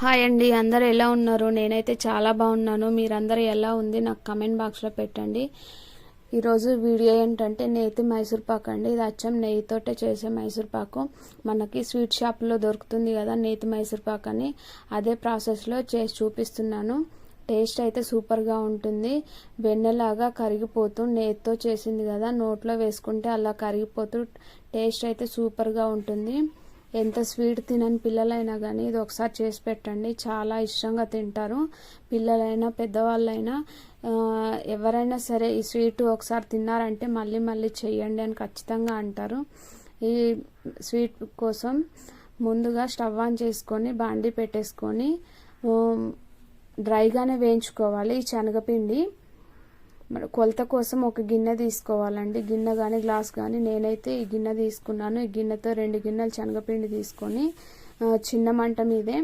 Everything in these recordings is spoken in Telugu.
హాయ్ అండి అందరు ఎలా ఉన్నారు? నేనైతే చాలా బాగున్నాను. మీరందరూ ఎలా ఉంది? నాకు కమెంట్ బాక్స్లో పెట్టండి. ఈరోజు వీడియో ఏంటంటే నేతి మైసూర్ పాక్ అండి. ఇది అచ్చం నెయ్యితోటే చేసే మైసూర్ పాకు. మనకి స్వీట్ షాప్లో దొరుకుతుంది కదా నేతి మైసూర్ పాక్ అని. అదే ప్రాసెస్లో చేసి చూపిస్తున్నాను. టేస్ట్ అయితే సూపర్గా ఉంటుంది. వెన్నెలాగా కరిగిపోతూ నేతితో చేసింది కదా. నోట్లో వేసుకుంటే అలా కరిగిపోతూ టేస్ట్ అయితే సూపర్గా ఉంటుంది. ఎంత స్వీట్ తినని పిల్లలైనా కానీ ఇది ఒకసారి చేసి పెట్టండి. చాలా ఇష్టంగా తింటారు. పిల్లలైనా పెద్దవాళ్ళైనా ఎవరైనా సరే ఈ స్వీట్ ఒకసారి తిన్నారంటే మళ్ళీ మళ్ళీ చేయండి అని ఖచ్చితంగా అంటారు. ఈ స్వీట్ కోసం ముందుగా స్టవ్ ఆన్ చేసుకొని బాండి పెట్టేసుకొని డ్రైగానే వేయించుకోవాలి ఈ శనగపిండి. కొలత కోసం ఒక గిన్నె తీసుకోవాలండి. గిన్నె కానీ గ్లాస్ కానీ నేనైతే ఈ గిన్నె తీసుకున్నాను. ఈ గిన్నెతో రెండు గిన్నెలు శనగపిండి తీసుకొని చిన్న మంట మీదే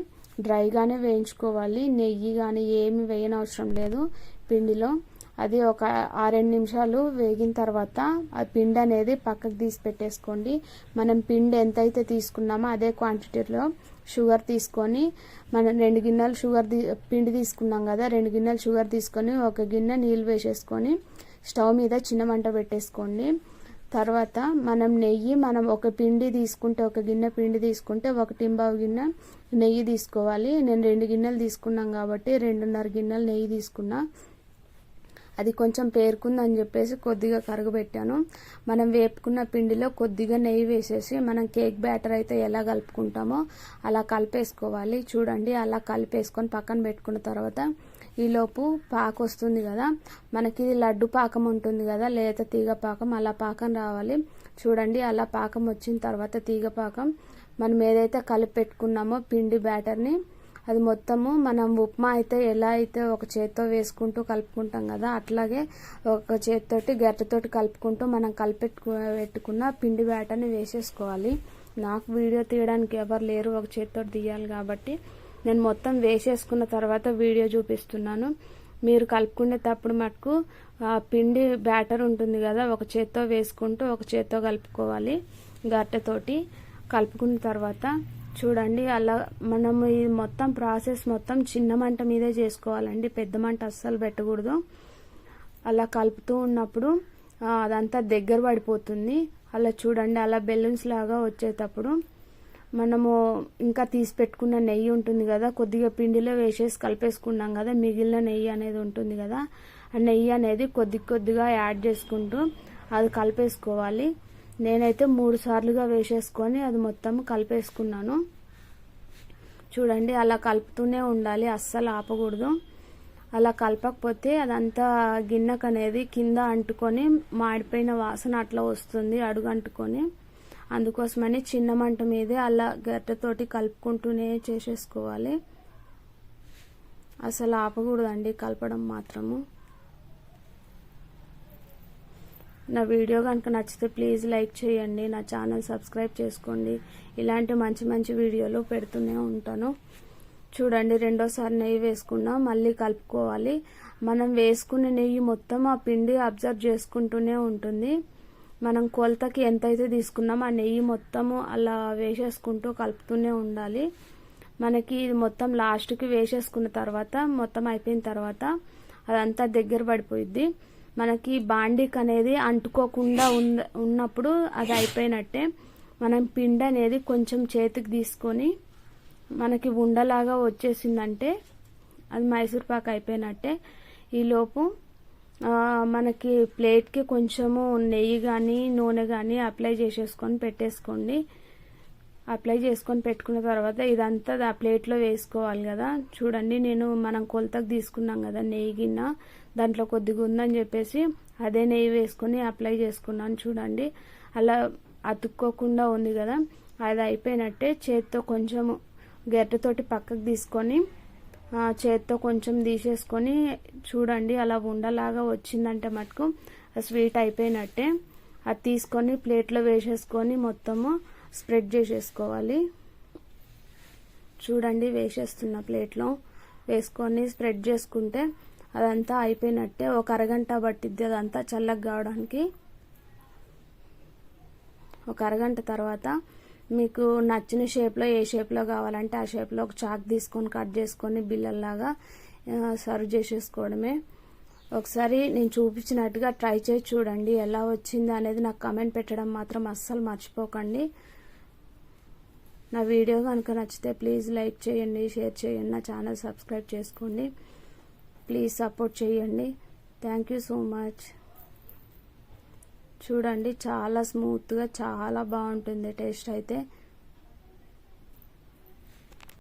డ్రైగానే వేయించుకోవాలి. నెయ్యి కానీ ఏమి వేయనవసరం లేదు పిండిలో. అది ఒక ఆరెండు నిమిషాలు వేగిన తర్వాత ఆ పిండి అనేది పక్కకు తీసి పెట్టేసుకోండి. మనం పిండి ఎంతైతే తీసుకున్నామో అదే క్వాంటిటీలో షుగర్ తీసుకొని మనం రెండు గిన్నెలు షుగర్ పిండి తీసుకున్నాం కదా రెండు గిన్నెలు షుగర్ తీసుకొని ఒక గిన్నె నీళ్ళు వేసేసుకొని స్టవ్ మీద చిన్న మంట పెట్టేసుకోండి. తర్వాత మనం నెయ్యి మనం ఒక పిండి తీసుకుంటే ఒక గిన్నె పిండి తీసుకుంటే ఒక టింబావు గిన్నె నెయ్యి తీసుకోవాలి. నేను రెండు గిన్నెలు తీసుకున్నాం కాబట్టి రెండున్నర గిన్నెలు నెయ్యి తీసుకున్నా. అది కొంచెం పేరుకుందని చెప్పేసి కొద్దిగా కరగబెట్టాను. మనం వేపుకున్న పిండిలో కొద్దిగా నెయ్యి వేసేసి మనం కేక్ బ్యాటర్ అయితే ఎలా కలుపుకుంటామో అలా కలిపేసుకోవాలి. చూడండి అలా కలిపేసుకొని పక్కన పెట్టుకున్న తర్వాత ఈలోపు పాక వస్తుంది కదా మనకి ఇది లడ్డు పాకం ఉంటుంది కదా లేత తీగ పాకం అలా పాకం రావాలి. చూడండి అలా పాకం వచ్చిన తర్వాత తీగ పాకం మనం ఏదైతే కలిపి పెట్టుకున్నామో పిండి బ్యాటర్ని అది మొత్తము మనం ఉప్మా అయితే ఎలా అయితే ఒక చేత్తో వేసుకుంటూ కలుపుకుంటాం కదా అట్లాగే ఒక చేత్తోటి గరిటెతోటి కలుపుకుంటూ మనం కలిపెట్టు పెట్టుకున్న పిండి బ్యాటని వేసేసుకోవాలి. నాకు వీడియో తీయడానికి ఎవరు లేరు ఒక చేత్తో తీయాలి కాబట్టి. నేను మొత్తం వేసేసుకున్న తర్వాత వీడియో చూపిస్తున్నాను. మీరు కలుపుకునేటప్పుడు మటుకు పిండి బ్యాటర్ ఉంటుంది కదా ఒక చేత్తో వేసుకుంటూ ఒక చేత్తో కలుపుకోవాలి గట్టెతోటి కలుపుకున్న తర్వాత చూడండి అలా మనము ఈ మొత్తం ప్రాసెస్ మొత్తం చిన్న మంట మీదే చేసుకోవాలండి. పెద్ద మంట అస్సలు పెట్టకూడదు. అలా కలుపుతూ ఉన్నప్పుడు అదంతా దగ్గర పడిపోతుంది. అలా చూడండి అలా బెలూన్స్ లాగా వచ్చేటప్పుడు మనము ఇంకా తీసి పెట్టుకున్న నెయ్యి ఉంటుంది కదా కొద్దిగా పిండిలో వేసేసి కలిపేసుకున్నాం కదా మిగిలిన నెయ్యి అనేది ఉంటుంది కదా ఆ నెయ్యి అనేది కొద్ది కొద్దిగా యాడ్ చేసుకుంటూ అది కలిపేసుకోవాలి. నేనైతే మూడు సార్లుగా వేసేసుకొని అది మొత్తం కలిపేసుకున్నాను. చూడండి అలా కలుపుతూనే ఉండాలి అస్సలు ఆపకూడదు. అలా కలపకపోతే అదంతా గిన్నెకు అనేది కింద అంటుకొని మాడిపోయిన వాసన అట్లా వస్తుంది అడుగు అంటుకొని. అందుకోసమని చిన్న మంట మీదే అలా గట్టతోటి కలుపుకుంటూనే చేసేసుకోవాలి. అసలు ఆపకూడదండి కలపడం మాత్రము. నా వీడియో కనుక నచ్చితే ప్లీజ్ లైక్ చేయండి నా ఛానల్ సబ్స్క్రైబ్ చేసుకోండి. ఇలాంటి మంచి మంచి వీడియోలు పెడుతూనే ఉంటాను. చూడండి రెండోసారి నెయ్యి వేసుకున్నా మళ్ళీ కలుపుకోవాలి. మనం వేసుకునే నెయ్యి మొత్తం ఆ పిండి అబ్జర్వ్ చేసుకుంటూనే ఉంటుంది. మనం కొలతకి ఎంతైతే తీసుకున్నామో ఆ నెయ్యి మొత్తము అలా వేసేసుకుంటూ కలుపుతూనే ఉండాలి. మనకి ఇది మొత్తం లాస్ట్కి వేసేసుకున్న తర్వాత మొత్తం అయిపోయిన తర్వాత అదంతా దగ్గర పడిపోయిద్ది. మనకి బాండిక్ అనేది అంటుకోకుండా ఉన్నప్పుడు అది అయిపోయినట్టే మనం పిండి అనేది కొంచెం చేతికి తీసుకొని మనకి ఉండలాగా వచ్చేసిందంటే అది మైసూర్ పాక్ అయిపోయినట్టే. ఈలోపు మనకి ప్లేట్కి కొంచెము నెయ్యి కానీ నూనె కానీ అప్లై చేసేసుకొని పెట్టేసుకోండి. అప్లై చేసుకొని పెట్టుకున్న తర్వాత ఇదంతా ఆ ప్లేట్లో వేసుకోవాలి కదా. చూడండి నేను మనం కొలతకు తీసుకున్నాం కదా నెయ్యి గిన్నె. దాంట్లో కొద్దిగా ఉందని చెప్పేసి అదే నెయ్యి వేసుకొని అప్లై చేసుకున్నాను చూడండి. అలా అతుక్కోకుండా ఉంది కదా. అది అయిపోయినట్టే చేత్తో కొంచెం గెట్టతోటి పక్కకు తీసుకొని చేత్తో కొంచెం తీసేసుకొని చూడండి అలా ఉండలాగా వచ్చిందంటే మటుకు స్వీట్ అయిపోయినట్టే. అది తీసుకొని ప్లేట్లో వేసేసుకొని మొత్తము స్ప్రెడ్ చేసేసుకోవాలి. చూడండి వేసేస్తున్న ప్లేట్లో వేసుకొని స్ప్రెడ్ చేసుకుంటే అదంతా అయిపోయినట్టే ఒక అరగంట పట్టిద్ది అదంతా చల్లగా కావడానికి. ఒక అరగంట తర్వాత మీకు నచ్చిన షేప్లో ఏ షేప్లో కావాలంటే ఆ షేప్లో ఒక చాక్ తీసుకొని కట్ చేసుకొని బిల్లల్లాగా సర్వ్ చేసేసుకోవడమే. ఒకసారి నేను చూపించినట్టుగా ట్రై చేసి చూడండి ఎలా వచ్చింది అనేది నాకు కమెంట్ పెట్టడం మాత్రం అస్సలు మర్చిపోకండి. నా వీడియో కనుక నచ్చితే ప్లీజ్ లైక్ చేయండి షేర్ చేయండి నా ఛానల్ సబ్స్క్రైబ్ చేసుకోండి. ప్లీజ్ సపోర్ట్ చేయండి. Thank you so much. చూడండి చాలా స్మూత్గా చాలా బాగుంటుంది టేస్ట్ అయితే.